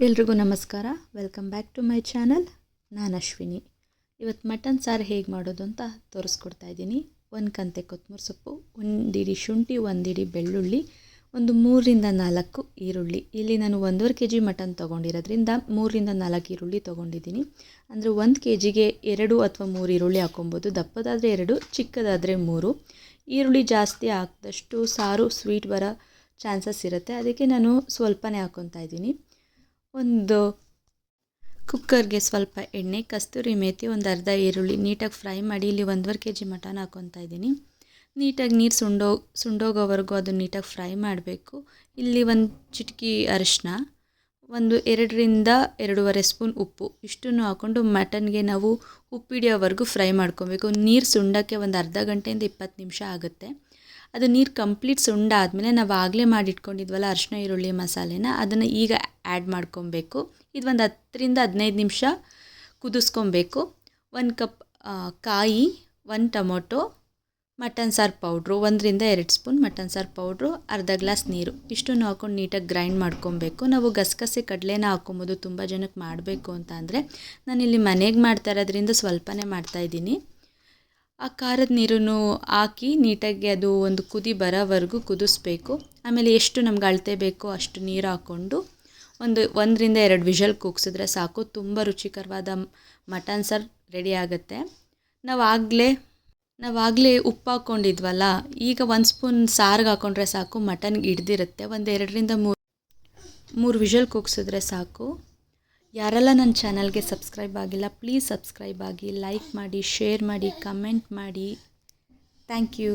ಎಲ್ರಿಗೂ ನಮಸ್ಕಾರ. Welcome back to my channel ನಾನು ಅಶ್ವಿನಿ. ಇವತ್ತು ಮಟನ್ ಸಾರು ಹೇಗೆ ಮಾಡೋದು ಅಂತ ತೋರಿಸ್ಕೊಡ್ತಾ ಇದ್ದೀನಿ. ಒಂದು ಕಂತೆ ಕೊತ್ತಂಬರಿ ಸೊಪ್ಪು, ಒಂದು ಒಂದಿಡಿ ಶುಂಠಿ, ಒಂದು ಒಂದಿಡಿ ಬೆಳ್ಳುಳ್ಳಿ, ಒಂದು ಮೂರರಿಂದ ನಾಲ್ಕು ಈರುಳ್ಳಿ. ಇಲ್ಲಿ ನಾನು ಒಂದೂವರೆ ಕೆ ಜಿ ಮಟನ್ ತೊಗೊಂಡಿರೋದ್ರಿಂದ ಮೂರರಿಂದ ನಾಲ್ಕು ಈರುಳ್ಳಿ ತೊಗೊಂಡಿದ್ದೀನಿ. ಅಂದರೆ ಒಂದು ಕೆ ಜಿಗೆ ಎರಡು ಅಥವಾ ಮೂರು ಈರುಳ್ಳಿ ಹಾಕೊಬೋದು ದಪ್ಪದಾದರೆ ಎರಡು, ಚಿಕ್ಕದಾದರೆ ಮೂರು. ಈರುಳ್ಳಿ ಜಾಸ್ತಿ ಹಾಕಿದಷ್ಟು ಸಾರು ಸ್ವೀಟ್ ಬರೋ ಚಾನ್ಸಸ್ ಇರುತ್ತೆ. ಅದಕ್ಕೆ ನಾನು ಸ್ವಲ್ಪನೇ ಹಾಕ್ಕೊತಾ ಇದ್ದೀನಿ. ಒಂದು ಕುಕ್ಕರ್ಗೆ ಸ್ವಲ್ಪ ಎಣ್ಣೆ, ಕಸ್ತೂರಿ ಮೇತಿ, ಒಂದು ಅರ್ಧ ಈರುಳ್ಳಿ ನೀಟಾಗಿ ಫ್ರೈ ಮಾಡಿ ಇಲ್ಲಿ ಒಂದೂವರೆ ಕೆ ಜಿ ಮಟನ್ ಹಾಕ್ಕೊತಾ ಇದ್ದೀನಿ. ನೀಟಾಗಿ ನೀರು ಸುಂಡೋ, ಸುಂಡೋಗೋವರೆಗೂ ಅದನ್ನು ನೀಟಾಗಿ ಫ್ರೈ ಮಾಡಬೇಕು. ಇಲ್ಲಿ ಒಂದು ಚಿಟಕಿ ಅರಿಶಿನ ಒಂದು ಎರಡರಿಂದ ಎರಡೂವರೆ ಸ್ಪೂನ್ ಉಪ್ಪು ಇಷ್ಟನ್ನು ಹಾಕ್ಕೊಂಡು ಮಟನ್ಗೆ ನಾವು ಉಪ್ಪಿಡಿಯೋವರೆಗೂ ಫ್ರೈ ಮಾಡ್ಕೊಬೇಕು ನೀರು ಸುಂಡೋಕ್ಕೆ ಒಂದು ಅರ್ಧ ಗಂಟೆಯಿಂದ ಇಪ್ಪತ್ತು ನಿಮಿಷ ಆಗುತ್ತೆ. ಅದು ನೀರು ಕಂಪ್ಲೀಟ್ ಸುಂಡಾದಮೇಲೆ ನಾವು ಆಗಲೇ ಮಾಡಿಟ್ಕೊಂಡಿದ್ವಲ್ಲ ಅರಿಶಿನ ಈರುಳ್ಳಿ ಮಸಾಲೆನ, ಅದನ್ನು ಈಗ ಆ್ಯಡ್ ಮಾಡ್ಕೊಬೇಕು. ಇದು ಒಂದು ಹತ್ತರಿಂದ ಹದಿನೈದು ನಿಮಿಷ ಕುದಿಸ್ಕೊಬೇಕು. ಒಂದು ಕಪ್ ಕಾಯಿ, ಒಂದು ಟೊಮೊಟೊ, ಮಟನ್ ಸಾರು ಪೌಡ್ರು, ಒಂದರಿಂದ ಎರಡು ಸ್ಪೂನ್ ಮಟನ್ ಸಾರು ಪೌಡ್ರು, ಅರ್ಧ ಗ್ಲಾಸ್ ನೀರು. ಇಷ್ಟನ್ನು ಹಾಕೊಂಡು ನೀಟಾಗಿ ಗ್ರೈಂಡ್ ಮಾಡ್ಕೊಬೇಕು. ನಾವು ಗಸಗಸೆ ಕಡಲೆನ ಹಾಕೊಬೋದು ತುಂಬ ಜನಕ್ಕೆ ಮಾಡಬೇಕು ಅಂತ ಅಂದರೆ ನಾನಿಲ್ಲಿ ಮನೆಗೆ ಮಾಡ್ತಾ ಇರೋದ್ರಿಂದ ಸ್ವಲ್ಪನೇ ಮಾಡ್ತಾಯಿದ್ದೀನಿ ಆ ಖಾರದ ನೀರನ್ನು ಹಾಕಿ ನೀಟಾಗಿ ಅದು ಒಂದು ಕುದಿ ಬರೋವರೆಗೂ ಕುದಿಸ್ಬೇಕು. ಆಮೇಲೆ ಎಷ್ಟು ನಮ್ಗೆ ಅಳತೆ ಬೇಕೋ ಅಷ್ಟು ನೀರು ಹಾಕ್ಕೊಂಡು ಒಂದು ಒಂದರಿಂದ ಎರಡು ವಿಷಲ್ ಕೂಗ್ಸಿದ್ರೆ ಸಾಕು. ತುಂಬ ರುಚಿಕರವಾದ ಮಟನ್ ಸಾರು ರೆಡಿ ಆಗುತ್ತೆ. ನಾವು ಆಗಲೇ ನಾವು ಆಗಲೇ ಉಪ್ಪು ಹಾಕ್ಕೊಂಡಿದ್ವಲ್ಲ, ಈಗ ಒಂದು ಸ್ಪೂನ್ ಸಾರಿಗೆ ಹಾಕ್ಕೊಂಡ್ರೆ ಸಾಕು, ಮಟನ್ಗೆ ಹಿಡ್ದಿರುತ್ತೆ. ಒಂದು ಎರಡರಿಂದ ಮೂರು ಮೂರು ವಿಷಲ್ ಕೂಗ್ಸಿದ್ರೆ ಸಾಕು. ಯಾರೆಲ್ಲ ನನ್ನ ಚಾನಲ್ಗೆ ಸಬ್ಸ್ಕ್ರೈಬ್ ಆಗಿಲ್ಲ ಪ್ಲೀಸ್ ಸಬ್ಸ್ಕ್ರೈಬ್ ಆಗಿ ಲೈಕ್ ಮಾಡಿ ಶೇರ್ ಮಾಡಿ ಕಮೆಂಟ್ ಮಾಡಿ. Thank you